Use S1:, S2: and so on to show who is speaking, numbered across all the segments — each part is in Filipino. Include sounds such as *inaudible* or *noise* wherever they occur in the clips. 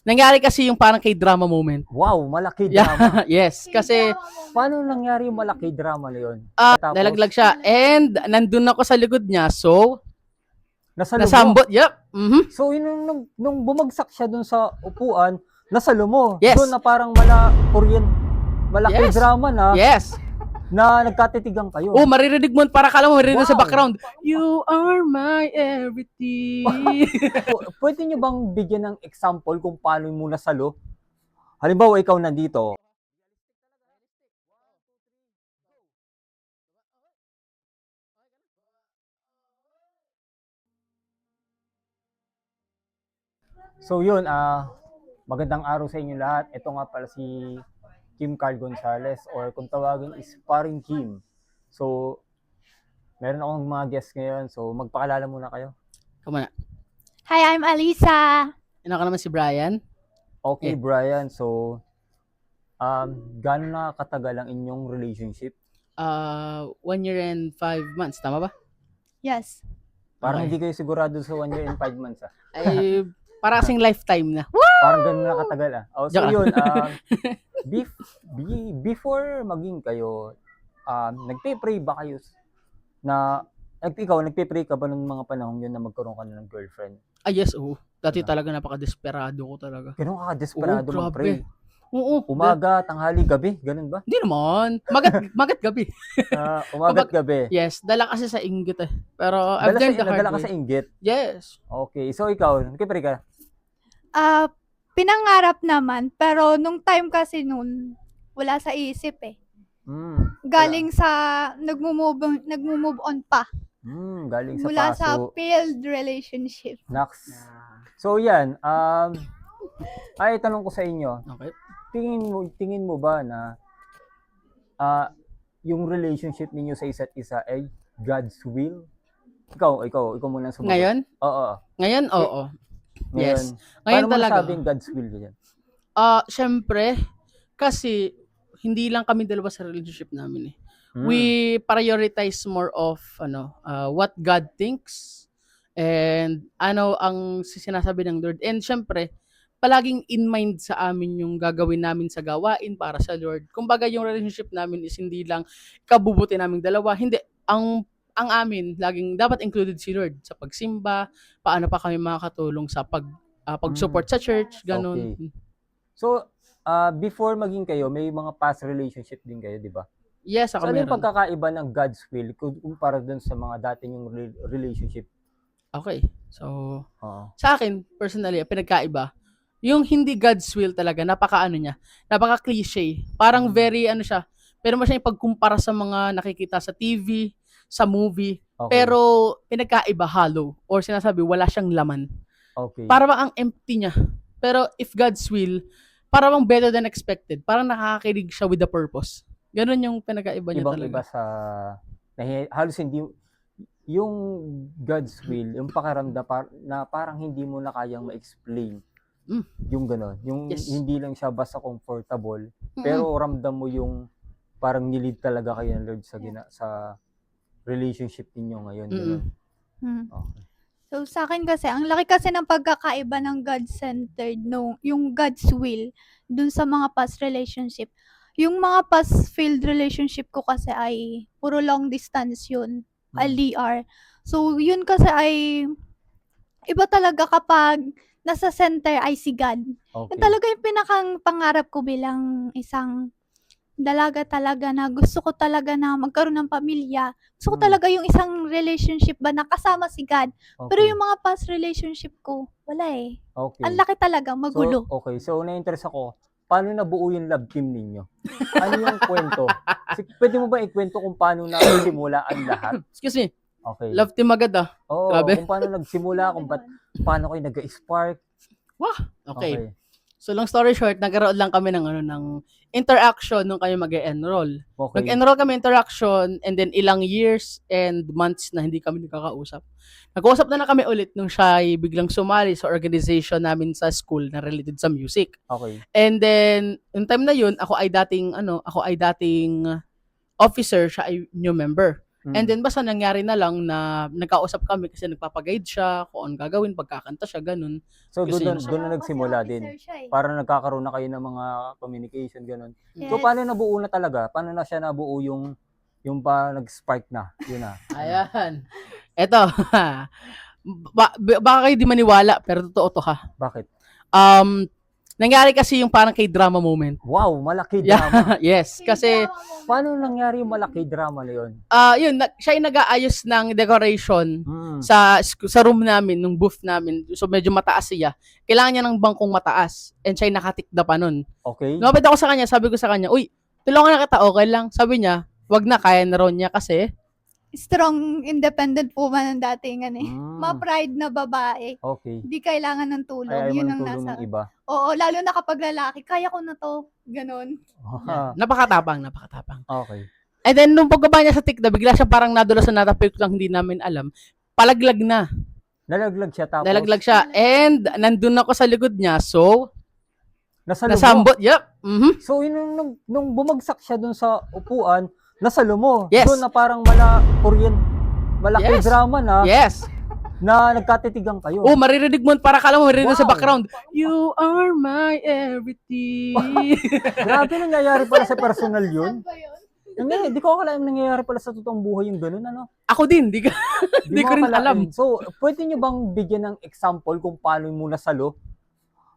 S1: Nangyari kasi yung parang kay drama moment.
S2: Wow, malaki drama. *laughs*
S1: yes, kasi
S2: Paano nangyari yung malaki drama na yun? Tapos,
S1: nalaglag siya. And nandun ako sa likod niya. So,
S2: Nasa
S1: nasambot. Yep. Mhm.
S2: So, yun, nung, nung, bumagsak siya dun sa upuan, nasa lumo.
S1: Yes.
S2: Doon na parang mala, Korean, malaki
S1: Yes.
S2: drama na,
S1: Yes.
S2: Na nagkatitigan kayo.
S1: Oh, maririnig mo. Para kala mo maririnig sa
S2: Wow.
S1: background. You are my everything. *laughs*
S2: Pwede nyo bang bigyan ng example kung paano mo nasalo? Halimbawa, ikaw nandito. So yun, ah magandang araw sa inyo lahat. Ito nga pala si Kim Carl Gonzalez or kung tawagin is Paring Kim. So, meron akong mga guests ngayon. So, magpakilala muna kayo.
S1: Come on.
S3: Hi, I'm Alisa.
S1: Ina ka naman si Brian.
S2: Okay,
S1: Eh.
S2: Brian. So, um, gaano na katagal ang inyong relationship?
S1: Uh, one year and five months. Tama ba?
S3: Yes.
S2: Parang
S1: Okay.
S2: hindi kayo sigurado sa one year and five months ah.
S1: Ay, para kasing lifetime na.
S2: Parang ganun na katagal ah. Oh, so yun, um, *laughs* bef- be- before maging kayo, um, nagpe-pray ba kayo na, nag, ikaw, nagpe-pray ka ba nung mga panahon yun na magkaroon ka na ng girlfriend?
S1: Ah, yes, oo. Dati
S2: Ah.
S1: talaga napaka-desperado ko talaga.
S2: Ganun ka desperado
S1: Oo,
S2: mag-pray.
S1: Oo.
S2: Umaga, tanghali, gabi, ganun ba?
S1: Hindi naman. Magat, *laughs* magat gabi.
S2: Ah, umaga at gabi.
S1: Yes, dala kasi sa inggit eh. Pero I've
S2: Dala,
S1: learned
S2: sa,
S1: the hard
S2: nadala ka
S1: way.
S2: sa inggit.
S1: Yes.
S2: Okay, so ikaw, nagpe-pray ka?
S3: Ah, pinangarap naman, pero nung time kasi noon, wala sa isip eh.
S2: Hmm.
S3: Galing sa nagmo-move nagmo-move on pa
S2: Hmm, galing sa
S3: mula
S2: paso.
S3: sa failed relationship.
S2: Nax. So yan, um ay tanong ko sa inyo,
S1: Okay.
S2: tingin mo tingin mo ba na ah yung relationship ninyo sa isa't isa ay God's will? Ikaw, ikaw, ikaw muna sumagot.
S1: Ngayon?
S2: Oo.
S1: Ngayon, oo.
S2: Ngayon.
S1: Yes. Ngayon
S2: Paano
S1: talaga.
S2: nasabing God's will yan?
S1: Ah, syempre, kasi hindi lang kami dalawa sa relationship namin eh.
S2: Hmm.
S1: We prioritize more of ano, uh, what God thinks and ano ang sinasabi ng Lord. And syempre, palaging in mind sa amin yung gagawin namin sa gawain para sa Lord. Kumbaga yung relationship namin is hindi lang kabubuti naming dalawa, hindi ang ang amin laging dapat included si Lord sa pagsimba, paano pa kami makakatulong sa pag ah, pag-support sa church, ganun.
S2: Okay. So, ah before maging kayo, may mga past relationship din kayo, di ba?
S1: Yes,
S2: So,
S1: ako
S2: ano yung
S1: meron.
S2: pagkakaiba ng God's will kung- kumpara dun sa mga dati yung re- relationship?
S1: Okay. So,
S2: Oo.
S1: sa akin, personally, pinagkaiba, yung hindi God's will talaga, napaka ano niya, napaka cliche. Parang
S2: Mm.
S1: very ano siya, pero mo siya yung pagkumpara sa mga nakikita sa TV, sa movie,
S2: Okay.
S1: pero pinagkaiba hollow or sinasabi wala siyang laman.
S2: okay.
S1: Para bang ang empty niya. Pero if God's will, para bang better than expected. Parang nakakakilig siya with a purpose. Ganun yung pinagkaiba niya
S2: ibang
S1: talaga.
S2: iba sa nahi, halos hindi yung God's will, yung pakiramdam par, na parang hindi mo na kayang ma-explain.
S1: Mm.
S2: Yung gano'n. Yung
S1: Yes.
S2: hindi lang siya basta comfortable,
S1: Mm-mm.
S2: pero ramdam mo yung parang nilid talaga kayo ng Lord sa gina, sa relationship ninyo ngayon. Ganun.
S1: Mm-mm.
S3: Hmm.
S2: Okay.
S3: So sa akin kasi, ang laki kasi ng pagkakaiba ng God-centered no, yung God's will dun sa mga past relationship. Yung mga past failed relationship ko kasi ay puro long distance yun.
S2: Mm.
S3: LDR. So, yun kasi ay iba talaga kapag nasa center ay si God.
S2: Okay.
S3: Yun talaga yung pinakang pangarap ko bilang isang dalaga talaga na gusto ko talaga na magkaroon ng pamilya. Gusto ko
S2: Mm.
S3: talaga yung isang relationship ba na kasama si God. Pero
S2: Okay.
S3: yung mga past relationship ko, wala eh.
S2: okay.
S3: Ang laki talaga, magulo.
S2: So, okay. So, na-interest ako, paano nabuo yung love team ninyo? Ano yung kwento? *laughs* Si- Pwede mo ba ikwento kung paano nagsimula ang lahat? *clears throat*
S1: Excuse me,
S2: Okay.
S1: love team agad ah.
S2: Oo,
S1: Grabe.
S2: kung paano nagsimula, kung ba't, *laughs* paano kayo nag-spark.
S1: Okay. So long story short, nagkaroon lang kami ng ano ng interaction nung kami mag-enroll.
S2: Okay.
S1: Nag-enroll kami interaction and then ilang years and months na hindi kami nakakausap. Nag-usap na lang kami ulit nung siya ay biglang sumali sa organization namin sa school na related sa music.
S2: Okay.
S1: And then, yung time na yun, ako ay dating, ano, ako ay dating officer, siya ay new member.
S2: Mm.
S1: And then basta nangyari na lang na nagkausap kami kasi nagpapaguide siya kung ano gagawin pagkakanta siya, ganun.
S2: so
S1: kasi
S2: doon doon na nagsimula din.
S3: eh.
S2: Para nagkakaroon na kayo ng mga communication ganun.
S3: Yes.
S2: So paano nabuo na talaga? Paano na siya nabuo yung yung pa nag-spark na? Yun na. *laughs*
S1: Ayan. Eto. *laughs* ba- ba- baka kayo di maniwala, pero totoo to ha.
S2: Bakit?
S1: Um, nangyari kasi yung parang kay drama moment.
S2: Wow, malaki
S1: Yeah.
S2: drama. *laughs*
S1: yes, kasi
S2: Paano nangyari yung malaki drama na yun?
S1: ah yun, na, siya yung nag-aayos ng decoration
S2: Mm.
S1: sa sc- sa room namin, nung booth namin. So medyo mataas siya. Kailangan niya ng bangkong mataas. And siya yung nakatikda pa nun.
S2: Okay.
S1: Lumapit ako sa kanya, sabi ko sa kanya, uy, tulungan na kita, okay lang. Sabi niya, wag na, kaya na ron niya kasi.
S3: Strong, independent woman ang datingan eh.
S2: Mm.
S3: Ma-pride na babae.
S2: Okay.
S3: Hindi kailangan ng tulong.
S2: Ay, ayaw
S3: Yun
S2: ng
S3: ang
S2: tulong
S3: nasa...
S2: ng iba.
S3: Oo, lalo na kapag lalaki. Kaya ko na to. Ganon.
S2: Ah,
S1: Napakatapang, napakatapang.
S2: okay.
S1: And then, nung pagbaba niya sa tikda, bigla siya parang nadula sa natapik lang hindi namin alam. Palaglag na.
S2: Nalaglag siya tapos
S1: Nalaglag siya. And, nandun ako sa likod niya. So,
S2: nasa
S1: nasambot. Yep. mhm
S2: So yun, nung, nung, nung bumagsak siya dun sa upuan, nasa lumo.
S1: Yes.
S2: Doon na parang mala Korean malaki
S1: Yes.
S2: drama na
S1: Yes.
S2: na nagkatitigan kayo.
S1: Oh, maririnig mo. Para kala mo maririnig sa
S2: Wow.
S1: background. You are my everything. *laughs*
S2: Grabe nangyayari pala sa personal yun. Hindi, di ko akalain nangyayari pala sa totoong buhay yung ganun, ano?
S1: ako din. Di ka. *laughs* Di ko rin alam.
S2: So, pwede nyo bang bigyan ng example kung paano mo nasalo?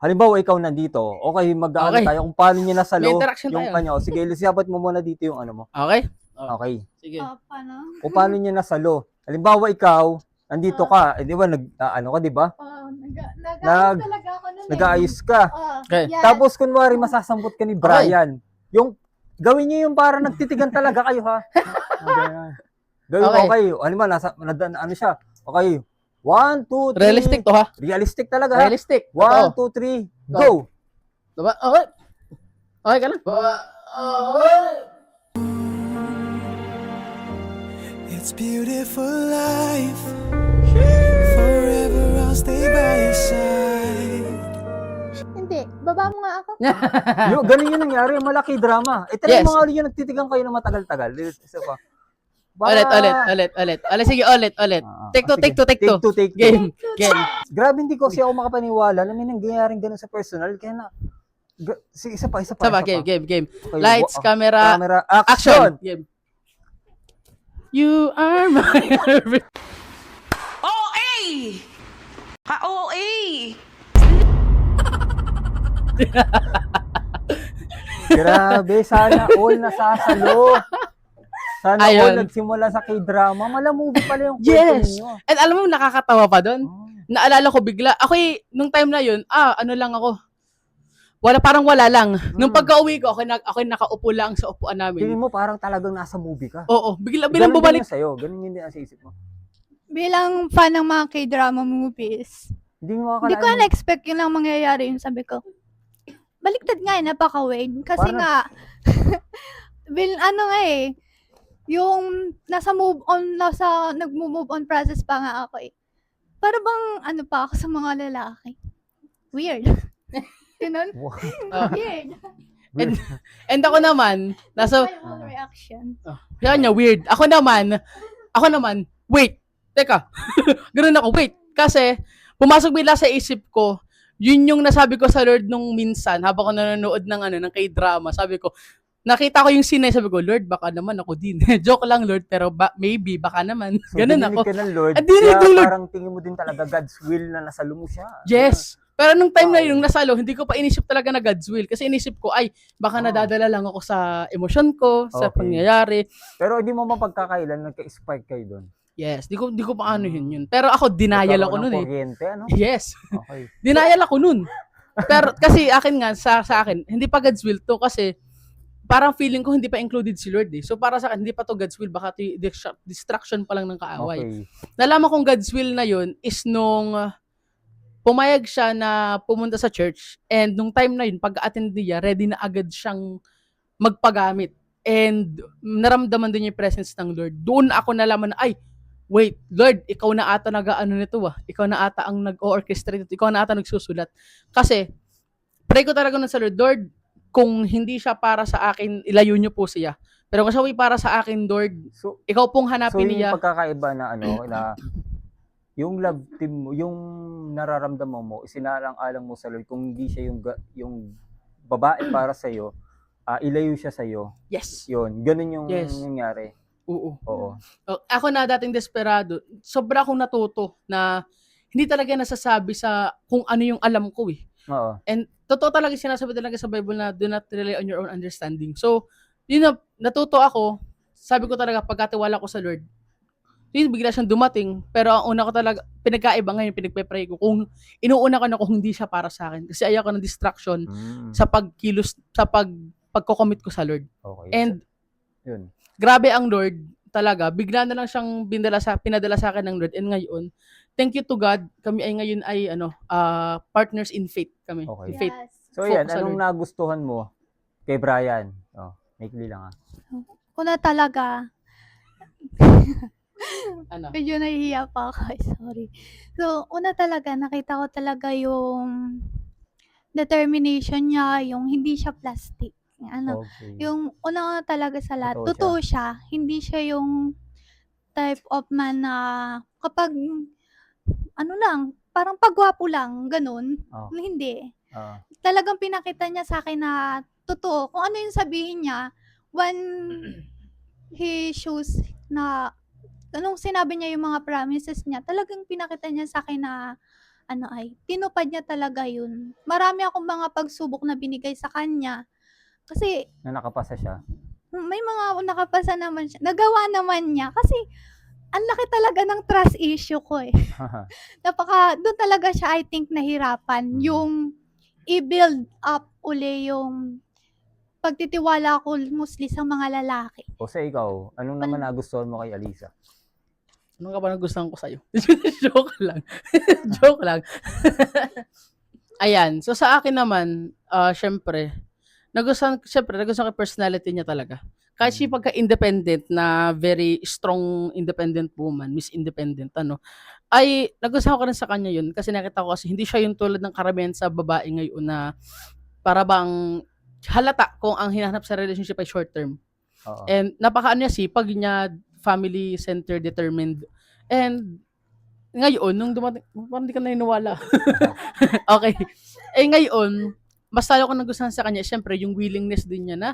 S2: Halimbawa, ikaw nandito. Okay, mag-ano
S1: Okay.
S2: tayo kung paano nasalo
S1: May interaction
S2: yung
S1: tayo.
S2: kanya. O, sige, siyabat mo muna dito yung ano mo.
S1: Okay?
S2: Okay.
S1: Sige.
S3: Ah, paano?
S2: Kung paano nyo nasalo. Halimbawa, ikaw, nandito ka. Eh, di ba, nag, ah, ano ka, di ba?
S3: Oh, nag- nag
S2: Nag-
S3: talaga ako nun eh.
S2: Nag-aayos ka.
S3: Oh,
S1: Okay.
S3: yan.
S2: Tapos, kunwari, masasampot ka ni Brian. Yung, gawin nyo yung parang nagtitigan talaga kayo, ha? *laughs* Ganyan. Gawin
S1: Okay.
S2: mo kayo. Halimbawa, nasa, nada- ano siya. Okay. One, two, three.
S1: Realistic to ha?
S2: Realistic talaga, ha?
S1: Realistic.
S2: One,
S1: Totoo.
S2: two, three, go!
S1: Diba? Okay. Okay ka na?
S4: It's beautiful life. Forever I'll stay by your side.
S3: Hindi, baba mo nga ako. *laughs*
S2: Yung, ganun yung nangyari, malaki drama. Eh, talagang
S1: Yes.
S2: mga ulit yung nagtitigan kayo na matagal-tagal. Isa pa.
S1: Ulit, ulit, ulit, ulit. Ulit, sige, ulit, ulit.
S2: Ah, ah.
S1: Take two,
S2: Ah, sige.
S1: take two, take two.
S2: take two.
S1: Game, game.
S2: Grabe, hindi ko kasi ako makapaniwala na may nangyayaring ganun sa personal. Kaya na, sige, isa pa, isa pa.
S1: Saba,
S2: isa
S1: game,
S2: pa.
S1: game, game.
S2: Okay,
S1: Lights,
S2: wa-
S1: camera,
S2: camera,
S1: action.
S2: action!
S1: Game. You are my *laughs* everything.
S5: OA! Ka-OA! *laughs*
S2: Grabe, sana all nasasalo. *laughs* Sana all
S1: Ayun.
S2: nagsimula sa k-drama. Mala movie pala yung *laughs* kwento
S1: Yes.
S2: ninyo.
S1: And alam mo, nakakatawa pa doon.
S2: Oh.
S1: Naalala ko bigla. Ako eh, nung time na yun, ah, ano lang ako. Wala, parang wala lang. Nung
S2: Hmm.
S1: pagka-uwi ko, ako, na, ako nakaupo lang sa upuan namin.
S2: Tingin mo parang talagang nasa movie ka.
S1: Oo, bigla, bilang
S2: Ganun
S1: bumalik.
S2: din yung sa'yo. Ganun yun din ang sa isip mo.
S3: Bilang fan ng mga k-drama movies,
S2: Hindi mo
S3: hindi ko
S2: akalain.
S3: na-expect yun lang mangyayari yung sabi ko. Baliktad nga eh, napaka-weird. Kasi
S2: Parang-
S3: nga, *laughs* bil, ano nga eh, yung nasa move on, nasa nag-move on process pa nga ako eh. Para bang ano pa ako sa mga lalaki. Weird. *laughs* Ganun? *laughs*
S2: Wow.
S1: Ah.
S3: Weird.
S1: And, *laughs* and ako naman, nasa,
S3: own reaction.
S1: Kaya niya, weird. Ako naman, ako naman, wait, teka, ganun ako, wait. Kasi, pumasok bila sa isip ko, yun yung nasabi ko sa Lord nung minsan, habang ako nanonood ng, ano, ng k-drama, sabi ko, nakita ko yung scene na sabi ko, Lord, baka naman ako din. *laughs* Joke lang, Lord, pero ba, maybe, baka naman.
S2: So, *laughs*
S1: ganun ako.
S2: ka ng Lord.
S1: Ah,
S2: kaya
S1: ng Lord.
S2: parang tingin mo din talaga God's will na nasa lumo siya.
S1: Yes. Pero nung time na yun, nung nasalo, hindi ko pa inisip talaga na God's will. Kasi inisip ko, ay, baka
S2: Oh.
S1: nadadala lang ako sa emosyon ko, sa
S2: Okay.
S1: pangyayari.
S2: Pero hindi mo mapagkakailan nagka-spark kayo doon.
S1: Yes, di ko, di ko pa ano yun yun. Pero ako, denial ako
S2: Nagkaroon
S1: nun
S2: ng
S1: eh.
S2: Kuryente, ano? *laughs*
S1: Yes.
S2: Okay.
S1: Denial ako nun. Pero kasi akin nga, sa, sa akin, hindi pa God's will to kasi parang feeling ko hindi pa included si Lord eh. So para sa akin, hindi pa to God's will, baka to distraction pa lang ng kaaway.
S2: Okay.
S1: Nalaman kong God's will na yun is nung pumayag siya na pumunta sa church and nung time na yun, pag-attend niya, ready na agad siyang magpagamit. And naramdaman din yung presence ng Lord. Doon ako nalaman na, ay, wait, Lord, ikaw na ata nag-ano nito ah. Ikaw na ata ang nag-orchestrate. Ikaw na ata nagsusulat. Kasi, pray ko talaga nun sa Lord, Lord, kung hindi siya para sa akin, ilayo niyo po siya. Pero kung siya way para sa akin, Lord,
S2: So,
S1: ikaw pong
S2: so
S1: hanapin
S2: yung
S1: niya.
S2: pagkakaiba na ano, na yung love team mo, yung nararamdaman mo, isinalang-alang mo sa Lord, kung hindi siya yung, ga- yung babae *clears throat* para sa iyo, ilayo siya sa iyo.
S1: Yes.
S2: Yun, ganun yung
S1: Yes.
S2: nangyari.
S1: Oo.
S2: Oo.
S1: Oh, ako na dating desperado, sobra akong natuto na hindi talaga nasasabi sa kung ano yung alam ko eh.
S2: Oo.
S1: And totoo talaga sinasabi talaga sa Bible na do not rely on your own understanding. So, yun na, natuto ako, sabi ko talaga pagkatiwala ko sa Lord, yun, bigla siyang dumating. Pero ang una ko talaga, pinagkaiba ngayon, pinagpe-pray ko. Kung inuuna ko na kung hindi siya para sa akin. Kasi ayaw ko ng distraction
S2: Mm,
S1: sa pagkilos, sa pag, pagko-commit ko sa Lord.
S2: okay.
S1: And
S2: yun.
S1: grabe ang Lord talaga. Bigla na lang siyang binadala sa pinadala sa akin ng Lord. And ngayon, thank you to God, kami ay ngayon ay ano, ah, partners in faith kami.
S2: Okay.
S1: In faith.
S3: Yes.
S2: So
S1: Focus
S2: yan,
S1: sa
S2: anong nagustuhan mo kay Brian? Oh, maikli lang ah.
S3: Una talaga,
S1: Ano?
S3: medyo nahihiya pa ako. *laughs* Sorry. So, una talaga, nakita ko talaga yung determination niya, yung hindi siya plastic. Ano,
S2: Okay.
S3: yung una talaga sa lahat,
S2: Totoo
S3: totoo siya. Hindi siya yung type of man na kapag, ano lang, parang pagwapo lang, ganun.
S2: Oh,
S3: Hindi.
S2: ah,
S3: Talagang pinakita niya sa akin na totoo. Kung ano yung sabihin niya, when *clears throat* he shows na, anong sinabi niya yung mga promises niya, talagang pinakita niya sa akin na, ano ay, tinupad niya talaga yun. Marami akong mga pagsubok na binigay sa kanya. Kasi,
S2: na nakapasa siya.
S3: may mga nakapasa naman siya. Nagawa naman niya. Kasi, ang laki talaga ng trust issue ko eh. *laughs* Napaka, doon talaga siya, I think, nahirapan.
S2: Mhm.
S3: Yung i-build up uli yung pagtitiwala ko mostly sa mga lalaki.
S2: o sa ikaw, anong naman nagustuhan mo kay Alisa?
S1: Ano ka ba nagustuhan ko sa'yo? *laughs* Joke lang. *laughs* Joke lang. Ayan. So sa akin naman, ah syempre, nagustuhan, syempre, nagustuhan ko personality niya talaga. Kahit siya
S2: Mm.
S1: pagka-independent na very strong independent woman, Miss Independent, ano, ay nagustuhan ko rin sa kanya yun kasi nakita ko kasi hindi siya yung tulad ng karamihan sa babae ngayon na para bang halata kung ang hinahanap sa relationship ay short term.
S2: Oo.
S1: And napaka ano niya sipag niya, family center determined. And ngayon nung dumating, parang hindi ka naniniwala. *laughs* okay. Eh ngayon, mas lalo ko nagustuhan sa kanya, syempre yung willingness din niya na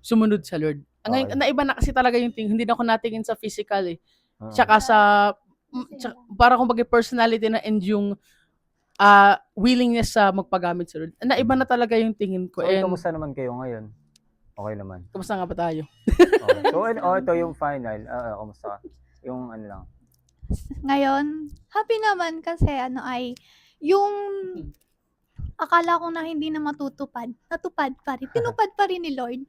S1: sumunod sa Lord. Ang ngayon,
S2: Okay.
S1: naiba na kasi talaga yung thing, hindi na ako natingin sa physical eh.
S2: Oo.
S1: Tsaka sa mm, tsaka, para kung personality na and yung ah, willingness sa magpagamit sa Lord. Naiba na talaga yung tingin ko.
S2: So,
S1: and
S2: kamusta naman kayo ngayon? Okay naman.
S1: kamusta nga ba tayo?
S2: Okay. So, and, oh, ito yung final. Ah, ah, kamusta? Yung ano lang.
S3: Ngayon, happy naman kasi ano ay, yung akala ko na hindi na matutupad, natupad pa rin. *laughs* Tinupad pa rin ni Lord.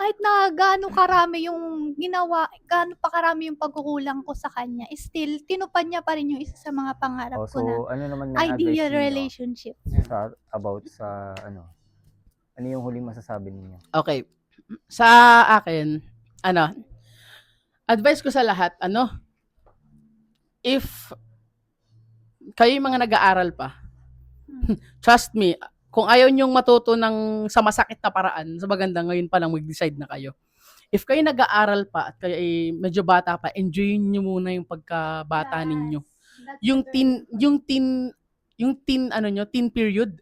S3: Kahit na gaano karami yung ginawa, gaano pa karami yung pagkukulang ko sa kanya, still, tinupad niya pa rin yung isa sa mga pangarap
S2: Oh,
S3: ko na
S2: so, ano naman yung
S3: ideal relationship.
S2: sa, about sa, ano, ano yung huling masasabi ninyo?
S1: Okay. Sa akin, ano, advice ko sa lahat, ano, if kayo yung mga nag-aaral pa, *laughs* trust me, kung ayaw nyong matuto ng sa masakit na paraan, sa maganda ngayon pa lang mag-decide na kayo. If kayo nag-aaral pa at kayo ay medyo bata pa, enjoyin nyo muna yung pagkabata ninyo. Yung teen, yung teen, yung teen, ano nyo, teen period,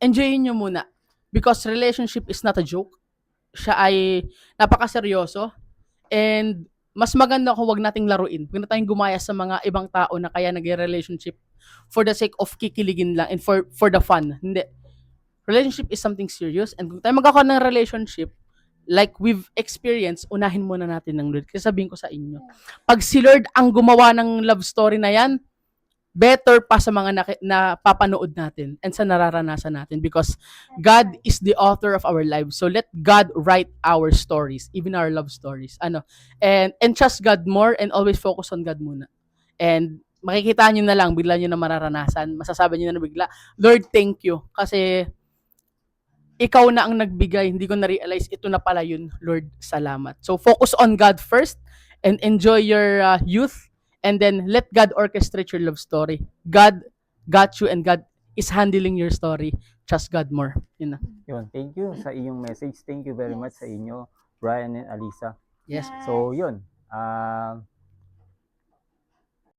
S1: enjoyin nyo muna. Because relationship is not a joke. Siya ay napakaseryoso. And mas maganda kung wag nating laruin. Huwag na tayong gumaya sa mga ibang tao na kaya nag-relationship for the sake of kikiligin lang and for for the fun. Hindi. Relationship is something serious and kung tayo magkakaroon ng relationship, like we've experienced, unahin muna natin ng Lord. Kasi sabihin ko sa inyo, pag si Lord ang gumawa ng love story na yan, better pa sa mga na, na papanood natin and sa nararanasan natin because God is the author of our lives. So let God write our stories, even our love stories. Ano? And and trust God more and always focus on God muna. And makikita nyo na lang, bigla nyo na mararanasan. Masasabi nyo na bigla, Lord, thank you. Kasi ikaw na ang nagbigay. Hindi ko na-realize ito na pala yun. Lord, salamat. So focus on God first and enjoy your uh, youth and then let God orchestrate your love story. God got you and God is handling your story. Trust God more. Yun na.
S2: Yun, thank you sa iyong message. Thank you very much sa inyo, Brian and Alisa.
S1: Yes.
S2: So, yun. Ah,